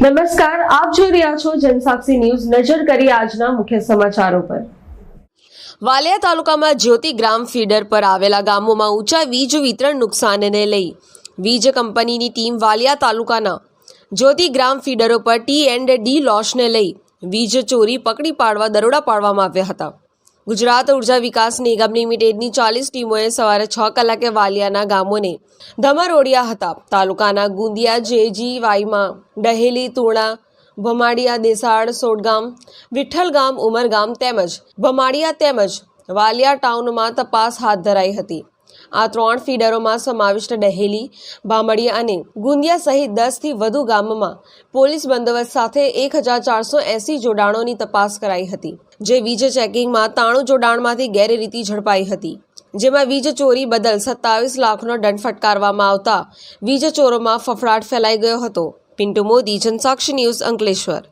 નમસ્કાર, આપ જોઈ રહ્યા છો જનસાક્ષી ન્યૂઝ નજર કરી આજના મુખ્ય સમાચારો પર. વાલિયા તાલુકામાં જ્યોતિ ગ્રામ ફીડર પર આવેલા ગામોમાં ઊંચા વીજ વિતરણ નુકસાનને લઈ વીજ કંપનીની ટીમ વાલિયા તાલુકાના જ્યોતિ ગ્રામ ફીડરો પર ટી એન્ડ ડી લોસને લઈ વીજ ચોરી પકડી પાડવા દરોડા પાડવામાં આવ્યા હતા. ગુજરાત ઊર્જા વિકાસ નિગમ લિમિટેડની ચાલીસ ટીમોએ સવારે છ કલાકે વાલિયાના ગામોને ધમરોડિયા હતા. તાલુકાના ગુંદિયા, જેજી વાઈમાં ડહેલી, તુણા, ભમાડિયા દેસાડ સોડગામ, વિઠ્ઠલગામ, ઉમરગામ તેમજ ભમાડિયા તેમજ વાલિયા ટાઉનમાં તપાસ હાથ ધરાઈ હતી. આ ત્રણ ફીડરોમાં સમાવિષ્ટ ડહેલી ભામડિયા અને ગુંદિયા સહિત દસથી વધુ ગામમાં પોલીસ બંદોબસ્ત સાથે એક હજાર ચારસો એસી જોડાણોની તપાસ કરાઈ હતી, જે વીજ ચેકિંગમાં તાણું જોડાણમાંથી ગેરરીતિ ઝડપાઈ હતી, જેમાં વીજ ચોરી બદલ સત્તાવીસ લાખનો દંડ ફટકારવામાં આવતા વીજ ચોરોમાં ફફડાટ ફેલાઈ ગયો હતો. પિન્ટુ મોદી, જનસાક્ષી ન્યૂઝ અંકલેશ્વર.